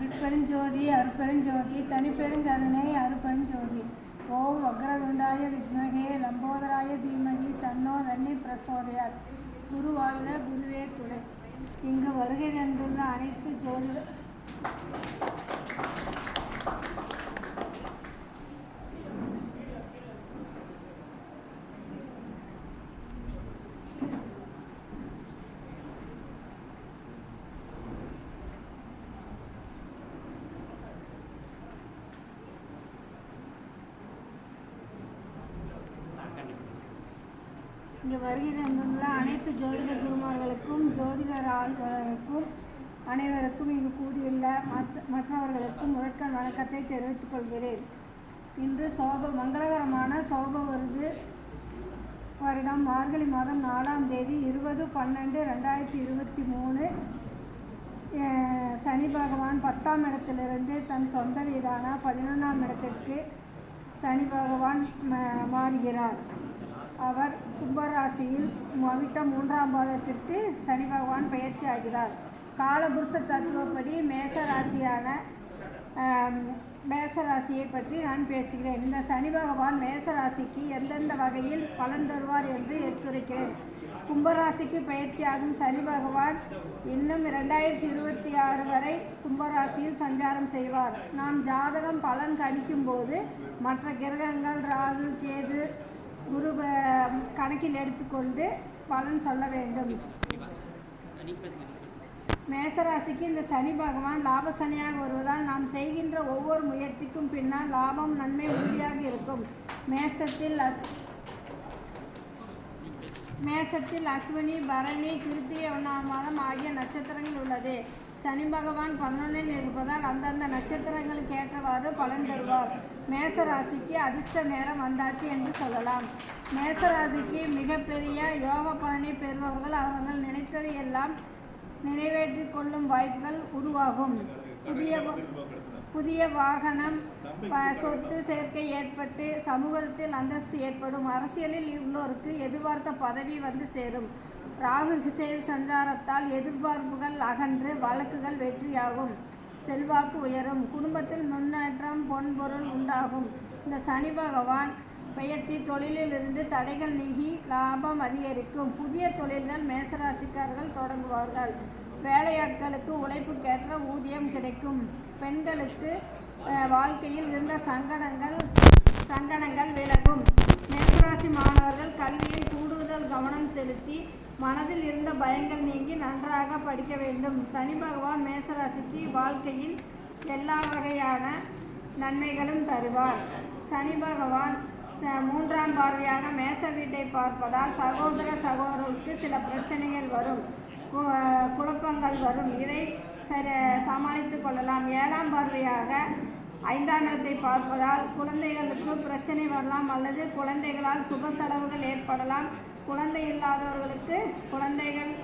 அருட்பெருஞ்சோதி அருட்பெருஞ்சோதி தனிப்பெருங்கருணை அருட்பெருஞ்சோதி. ஓம் வக்ரதுண்டாய வித்மகே லம்போதராய தீமகி தன்னோ தன்னி பிரசோதையார் குரு வாழ்க குருவே துணை. இங்கு வருகை தந்துள்ள அனைத்து ஜோதிட இங்கே வருகை தந்துள்ள அனைத்து ஜோதிட குருமார்களுக்கும் ஜோதிடர் ஆழ்வர்களுக்கும் அனைவருக்கும் இங்கு கூடியுள்ள மற்ற மற்றவர்களுக்கும் முதற்கண் வணக்கத்தை தெரிவித்துக் கொள்கிறேன். இன்று சோப மங்களகரமான சோப விருது வருடம் மார்கழி மாதம் நாலாம் தேதி இருபது பன்னெண்டு ரெண்டாயிரத்தி இருபத்தி மூணு. சனி பகவான் பத்தாம் இடத்திலிருந்து தன் சொந்த வீடான பதினொன்றாம் இடத்திற்கு சனி பகவான் மாறுகிறார். அவர் கும்பராசியில் அவிட்ட மூன்றாம் பாதத்திற்கு சனி பகவான் பயிற்சி ஆகிறார். காலபுருஷ தத்துவப்படி மேசராசியான மேசராசியை பற்றி நான் பேசுகிறேன். இந்த சனி பகவான் மேசராசிக்கு எந்தெந்த வகையில் பலன் தருவார் என்று எடுத்துரைக்கிறேன். கும்பராசிக்கு பயிற்சியாகும் சனி பகவான் இன்னும் இரண்டாயிரத்தி இருபத்தி ஆறு வரை கும்பராசியில் சஞ்சாரம் செய்வார். நாம் ஜாதகம் பலன் கணிக்கும் போது மற்ற கிரகங்கள் ராகு கேது குரு கணக்கில் எடுத்துக்கொண்டு பலன் சொல்ல வேண்டும். மேசராசிக்கு இந்த சனி பகவான் லாப சனியாக வருவதால் நாம் செய்கின்ற ஒவ்வொரு முயற்சிக்கும் பின்னால் லாபம் நன்மை உறுதியாக இருக்கும். மேசத்தில் அஸ் மேசத்தில் அஸ்வினி பரணி கிருத்திகை ஒன்றாம் மாதம் ஆகிய நட்சத்திரங்கள் உள்ளது. சனி பகவான் பன்னொன்னில் இருப்பதால் அந்தந்த நட்சத்திரங்களுக்கு ஏற்றவாறு பலன் தருவார். மேச ராசிக்கு அதிர்ஷ்ட நேரம் வந்தாச்சு என்று சொல்லலாம். மேசராசிக்கு மிகப்பெரிய யோக பலனை பெறுபவர்கள் அவர்கள் நினைத்ததை எல்லாம் நிறைவேற்றிக் கொள்ளும் வாய்ப்புகள் உருவாகும். புதிய புதிய வாகனம் ப- சொத்து சேர்க்கை ஏற்பட்டு சமூகத்தில் அந்தஸ்து ஏற்படும். அரசியலில் உள்ளோருக்கு எதிர்பார்த்த பதவி வந்து சேரும். ராகு கிசேல் சஞ்சாரத்தால் எதிர்பார்ப்புகள் அகன்று வழக்குகள் வெற்றியாகும். செல்வாக்கு உயரும். குடும்பத்தில் முன்னேற்றம் பொன்பொருள் உண்டாகும். இந்த சனி பகவான் பயிற்சி தொழிலிலிருந்து தடைகள் நீங்கி லாபம் அதிகரிக்கும். புதிய தொழில்கள் மேசராசிக்காரர்கள் தொடங்குவார்கள். வேலையாட்களுக்கு உழைப்புக்கேற்ற ஊதியம் கிடைக்கும். பெண்களுக்கு வாழ்க்கையில் இருந்த சங்கடங்கள் சங்கடங்கள் விலகும். மேசராசி மாணவர்கள் கல்வியில் கூடுதல் கவனம் செலுத்தி மனதில் இருந்த பயங்கள் நீங்கி நன்றாக படிக்க வேண்டும். சனி பகவான் மேசராசிக்கு வாழ்க்கையில் எல்லா வகையான நன்மைகளும் தருவார். சனி பகவான் மூன்றாம் பார்வையாக மேச வீட்டை பார்ப்பதால் சகோதர சகோதரர்களுக்கு சில பிரச்சனைகள் வரும். கு- குழப்பங்கள் வரும். இதை சரி சமாளித்து கொள்ளலாம். ஏழாம் பார்வையாக ஐந்தாம் இடத்தை பார்ப்பதால் குழந்தைகளுக்கு பிரச்சனை வரலாம் அல்லது குழந்தைகளால் சுப செலவுகள் ஏற்படலாம். குழந்தை இல்லாதவர்களுக்கு குழந்தைகள்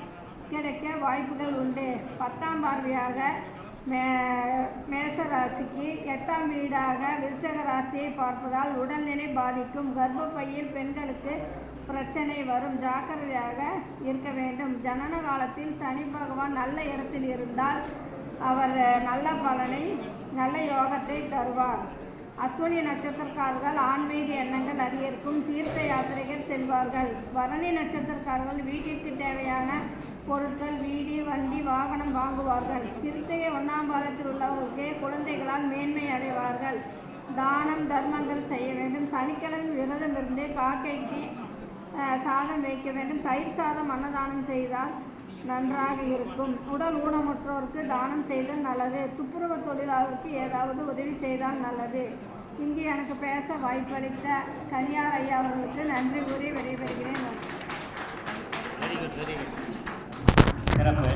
கிடைக்க வாய்ப்புகள் உண்டு. பத்தாம் பார்வையாக மே மேச ராசிக்கு எட்டாம் வீடாக விருச்சக ராசியை பார்ப்பதால் உடல்நிலை பாதிக்கும். கர்ப்பப்பையில் பெண்களுக்கு பிரச்சனை வரும். ஜாக்கிரதையாக இருக்க வேண்டும். ஜனன காலத்தில் சனி பகவான் நல்ல இடத்தில் இருந்தால் அவர் நல்ல பலனை நல்ல யோகத்தை தருவார். அஸ்வினி நட்சத்திரக்காரர்கள் ஆன்மீக எண்ணங்கள் அதிகரிக்கும். தீர்த்த யாத்திரைகள் செல்வார்கள். பரணி நட்சத்திரக்காரர்கள் வீட்டிற்கு தேவையான பொருட்கள் வீடு வண்டி வாகனம் வாங்குவார்கள். கிருத்திகை ஒன்றாம் பாதத்தில் உள்ளவர்களுக்கு குழந்தைகளால் மேன்மை அடைவார்கள். தானம் தர்மங்கள் செய்ய வேண்டும். சனிக்கிழமை விரதம் இருந்து காக்கைக்கு சாதம் வைக்க வேண்டும். தயிர் சாதம் அன்னதானம் செய்தால் நன்றாக இருக்கும். உடல் ஊனமுற்றோருக்கு தானம் செய்தல் நல்லது. துப்புரவு தொழிலாளருக்கு ஏதாவது உதவி செய்தால் நல்லது. இங்கு எனக்கு பேச வாய்ப்பளித்த கனியார் ஐயா அவர்களுக்கு நன்றி கூறி விடைபெறுகிறேன். சிறப்பு